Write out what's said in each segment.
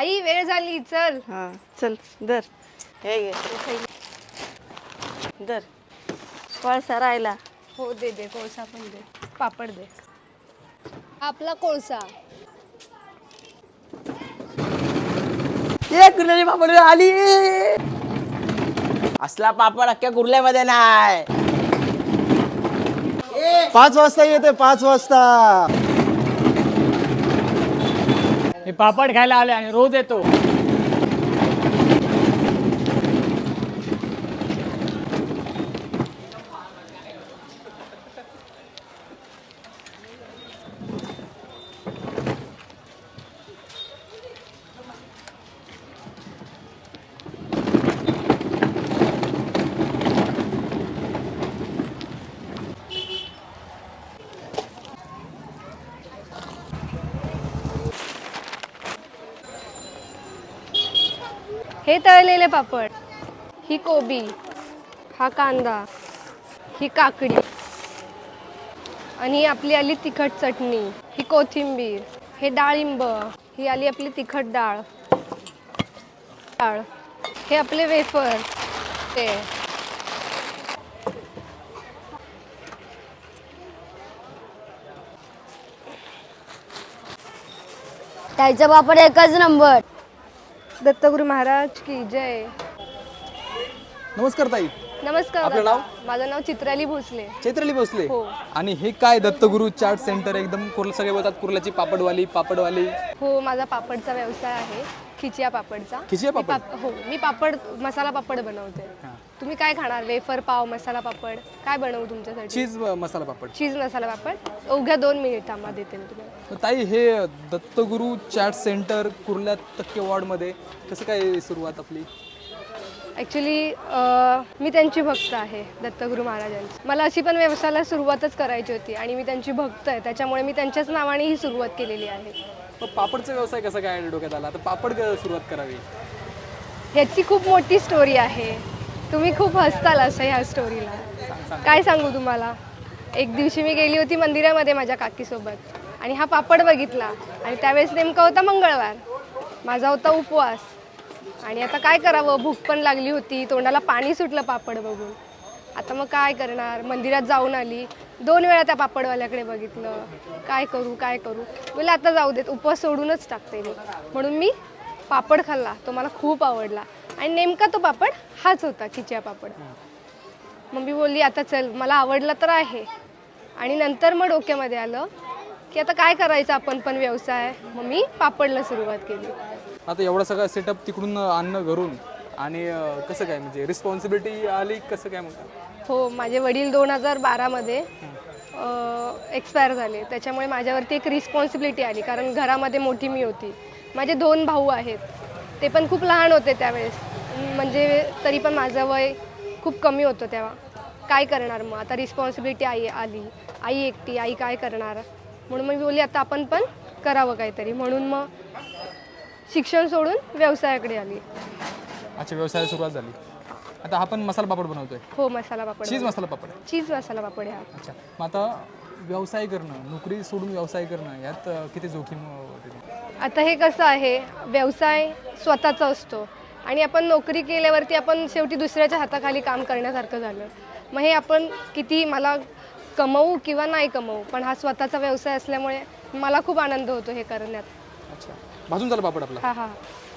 आई वेळ झाली चल. हा चल दर हे घे दर कोळसा राहिला. हो दे दे कोळसा पण दे. पापड दे. आपला कोळसा. ये कुर्ल्याची पापड आली. असला पापड अख्ख्या कुर्ल्यामध्ये नाही. पाच वाजता येते पाच वाजता. पापड खायला आले आणि रोज येतो. हे तळलेले पापड. ही कोबी हा कांदा ही काकडी आणि आपली आली तिखट चटणी ही कोथिंबीर हे डाळिंब ही आली आपली तिखट डाळ. डाळ हे आपले वेफर. ते. त्याचा पापड एकच नंबर. दत्तगुरु महाराज की जय. नमस्कार ताई. नमस्कार आपलं. नाव? माझं नाव चित्राली भोसले. चैत्राली भोसले. हो. आणि हे काय दत्तगुरु चाट सेंटर एकदम कुर्ला सगळे बोलतात कुर्ल्याची पापडवाली पापडवाली. हो माझा पापडचा व्यवसाय आहे. खिचिया पापडचा. खिचिया मी पापड? पाप- हो मी पापड मसाला पापड बनवते. तुम्ही काय खाणार? वेफर पाव मसाला पापड? काय बनवू तुमच्यासाठी? चीज अ, मसाला पापड. चीज मसाला पापड? अवघ्या दोन मिनिट आम्हाला देते मी तुम्हाला. ताई हे दत्तगुरु चाट सेंटर कुर्ला तक्के वॉर्डमध्ये कसं काय सुरुवात आपली? ॲक्च्युली मी त्यांची भक्त आहे दत्तगुरू महाराजांची. मला अशी पण व्यवसायाला सुरुवातच करायची होती आणि मी त्यांची भक्त आहे. त्याच्यामुळे मी त्यांच्याच नावाने ही सुरुवात केलेली आहे. मग पापडचा व्यवसाय कसा काय डोक्यात आला? तर पापड क- सुरुवात करावी. ह्याची खूप मोठी स्टोरी आहे. तुम्ही खूप हसताल असं ह्या स्टोरीला काय सांगू तुम्हाला? एक दिवशी मी गेली होती मंदिरामध्ये माझ्या काकीसोबत. आणि हा पापड बघितला. आणि त्यावेळेस नेमका होता मंगळवार. माझा होता उपवास. आणि आता काय करावं? भूक पण लागली होती. तोंडाला पाणी सुटलं पापड बघून. आता मग काय करणार? मंदिरात जाऊन आली. दोन वेळा त्या पापडवाल्याकडे बघितलं. काय करू काय करू? बोले आता जाऊ देत. उपवास सोडूनच टाकते मी. म्हणून मी पापड खाल्ला. तो मला खूप आवडला. आणि नेमका तो पापड हाच होता खिचिया पापड. मग मी बोलली आता चल मला आवडला तर आहे. आणि नंतर मग डोक्यामध्ये आलं की आता काय करायचं आपण पण व्यवसाय? मग मी पापडला सुरुवात केली. आता एवढा सगळा सेटअप तिकडून आणणं घरून आणि कसं काय म्हणजे रिस्पॉन्सिबिलिटी आली कसं काय मग हो माझे वडील दोन हजार बारामध्ये एक्सपायर झाले. त्याच्यामुळे माझ्यावरती एक रिस्पॉन्सिबिलिटी आली. कारण घरामध्ये मोठी मी होती. माझे दोन भाऊ आहेत. ते पण खूप लहान होते त्यावेळेस. म्हणजे तरी पण माझं वय खूप कमी होतं तेव्हा. काय करणार मग? आता रिस्पॉन्सिबिलिटी आई आली. आई एकटी आई काय करणार? म्हणून मग मी बोलली आता आपण पण करावं काहीतरी. म्हणून मग शिक्षण सोडून व्यवसायाकडे आली. अच्छा व्यवसायाला सुरुवात झाली. आता आपण मसाला पापड बनवतोय. हो मसाला पापड चीज मसाला पापड. चीज मसाला पापड हा. अच्छा मग आता व्यवसाय करणं नोकरी सोडून व्यवसाय करणं यात अ, किती जोखीम अ, आता हे कसं आहे व्यवसाय स्वतःचा असतो. आणि आपण नोकरी केल्यावरती आपण शेवटी दुसऱ्याच्या हाताखाली काम करण्यासारखं झालं. मग हे आपण किती मला कमवू किंवा नाही कमवू पण हा स्वतःचा व्यवसाय असल्यामुळे मला खूप आनंद होतो हे करण्यात. अच्छा. भाजून झाला पापड आपला. हा हा.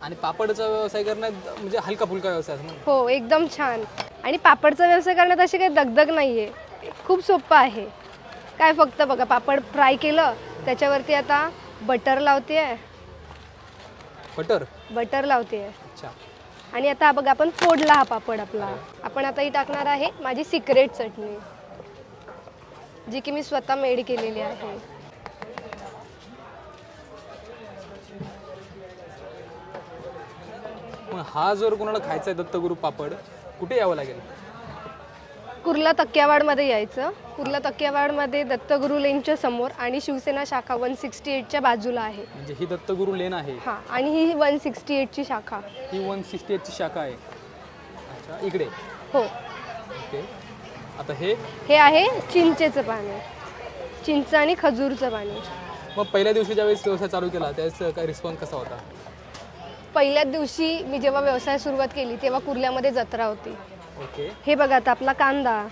आणि पापडचा व्यवसाय करण्यात म्हणजे हलका फुलका व्यवसाय असं हो एकदम छान. आणि पापडचा व्यवसाय करण्यात अशी काही दगदग नाही आहे खूप सोपं आहे. काय फक्त बघा पापड फ्राय केलं त्याच्यावरती आता बटर लावते आहे बटर? बटर लावते आहे अच्छा. आणि आता बघा आपण फोडला हा पापड आपला. आपण आता ही टाकणार आहे माझी सिक्रेट चटणी जी की मी स्वतः मेड केलेली आहे. मग हा जर कोणाला खायचा आहे दत्तगुरु पापड कुठे यावं लागेल? कुर्ला तक्क्यावाडमध्ये यायचं. कुर्ला तक्क्यावाडमध्ये दत्तगुरु लेनच्या समोर आणि शिवसेना शाखा वन सिक्स्टी एटच्या बाजूला आहे. म्हणजे ही दत्तगुरु लेन आहे. हां आणि ही वन सिक्स्टी एटची शाखा. ही वन सिक्स्टी एटची शाखा आहे. अच्छा इकडे. हो. ओके. आता हे? हे आहे चिंचेचं पाणी. चिंच आणि खजूरचं पाणी. मग पहिल्या दिवशी ज्यावेळेस व्यवसाय चालू केला त्यावेळेस काय रिस्पॉन्स कसा होता? पहिल्याच दिवशी मी जेव्हा व्यवसाय सुरुवात केली तेव्हा कुर्ल्यामध्ये जत्रा होती. ओके. हे बघा आता आपला कांदा.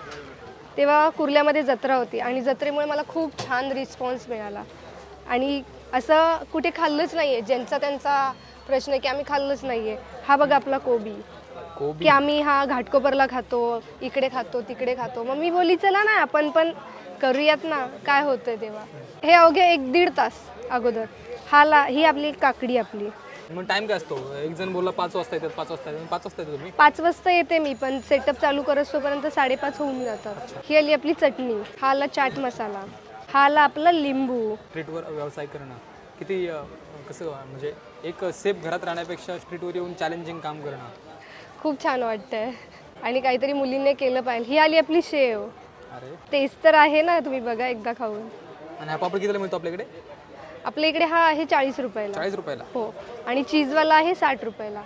तेव्हा कुर्ल्यामध्ये जत्रा होती आणि जत्रेमुळे मला खूप छान रिस्पॉन्स मिळाला. आणि असं कुठे खाल्लंच नाही आहे ज्यांचा त्यांचा प्रश्न आहे की आम्ही खाल्लंच नाही आहे हा बघा आपला कोबी. की आम्ही हा घाटकोपरला खातो इकडे खातो तिकडे खातो. मग मी बोली चला ना आपण पण करूयात ना काय होतंय तेव्हा. हे अवघे एक दीड तास अगोदर. हा ला ही आपली काकडी आपली. मग टाइम काय असतो? एक जण बोलला पाच वाजता येतात पाच वाजता येतात. पाच वाजता येतात तुम्ही? पाच वाजता येते मी पण सेटअप चालू करत तोपर्यंत साडेपाच होऊन जातात ही आली आपली चटणी हा आला चाट मसाला हा आला आपला लिंबू. स्ट्रीटवर व्यवसाय करणं. किती अ, कसं म्हणजे एक सेफ घरात राहण्यापेक्षा स्ट्रीटवर येऊन चॅलेंजिंग काम करणं. खूप छान वाटतंय. आणि काहीतरी मुलींनी केलं पाहिजे. ही आली आपली शेव. अरे. तेच तर आहे ना तुम्ही बघा एकदा खाऊन. आणि हा पापड कितीला मिळतो आपल्याकडे? आपल्या इकडे हा आहे चाळीस रुपयाला. चाळीस रुपयाला. हो. आणि चीजवाला आहे साठ रुपयाला.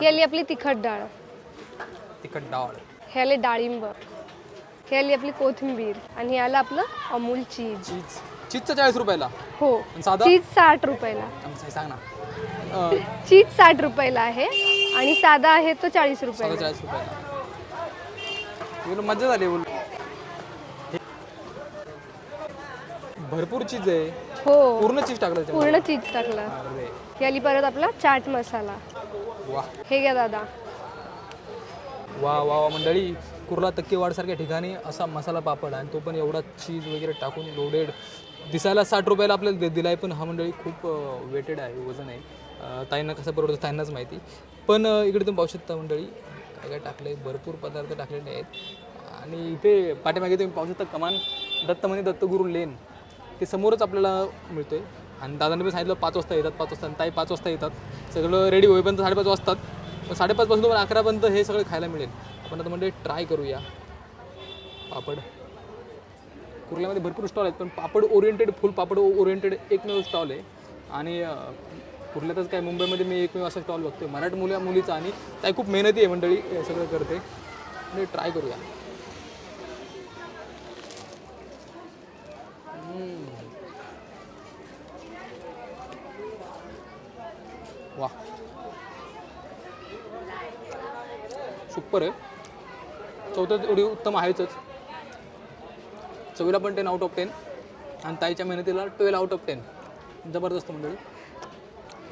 ही आली आपली तिखट डाळ. तिखट डाळ. हे आले डाळिंब. हे आली आपली कोथिंबीर. आणि हे आलं आपलं अमूल चीज. चीज. चीजचं चाळीस रुपयाला. हो. साधा? चीज साठ रुपयाला. आमचं सांग ना. अ, चीज साठ रुपयाला आहे. आणि साधा आहे तो चाळीस साधा रुपयाला. चाळीस रुपयाला. मजा झाली बोल भरपूर चीज आहे. हो. पूर्ण चीज टाकलं त्याच्यामध्ये. पूर्ण चीज टाकला. अरे ही आली परत आपला चाट मसाला. वा हे घ्या दादा. वा वा वा मंडळी कुर्ला तक्केवाडसारख्या ठिकाणी असा मसाला पापड आणि तो पण एवढा चीज वगैरे टाकून लोडेड दिसायला साठ रुपयाला आपल्याला दे दिला आहे पण हा मंडळी खूप वेटेड आहे वजन आहे. अं, ताईंना कसं परवडतं ताईंनाच माहिती. पण अं, इकडे तुम्ही पाहू शकता मंडळी काय काय टाकले भरपूर पदार्थ टाकलेले आहेत. आणि इथे पाठीमागे तुम्ही पाहू शकता कमान दत्तमणी दत्तगुरू लेन. ते समोरच आपल्याला मिळतोय. आणि दादांनी पण सांगितलं पाच वाजता येतात पाच वाजता आणि ताई पाच वाजता येतात. सगळं रेडी होईपर्यंत साडेपाच वाजतात. पण साडेपाचपासून तुम्हाला अकरापर्यंत हे सगळं खायला मिळेल. आपण आता म्हणजे ट्राय करूया. पापड. कुर्ल्यामध्ये भरपूर स्टॉल आहेत पण papad oriented full papad oriented एकमेव स्टॉल आहे. आणि कुर्ल्यातच काय मुंबईमध्ये मी एकमेव असा स्टॉल बघतोय. मराठ मुला मुलीचा आणि ताई खूप मेहनती आहे मंडळी सगळं करते. म्हणजे ट्राय करूया. वा. सुपर आहे. चौथं एवढी उत्तम आहेच चवीला पण टेन आउट ऑफ टेन आणि ताईच्या मेहनतीला ट्वेल्व आउट ऑफ टेन जबरदस्त मंडळी.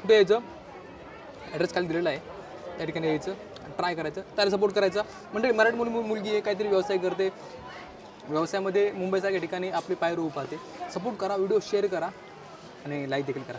कुठे यायचं? ॲड्रेस खाली दिलेला आहे. त्या ठिकाणी यायचं. ट्राय करायचं. त्याला सपोर्ट करायचा. म्हणजे मराठी मुली मुलगी आहे काहीतरी व्यवसाय करते. व्यवसायामध्ये मुंबईसारख्या ठिकाणी आपली पायरू उभारते. सपोर्ट करा व्हिडिओ शेअर करा. आणि लाईक देखील करा.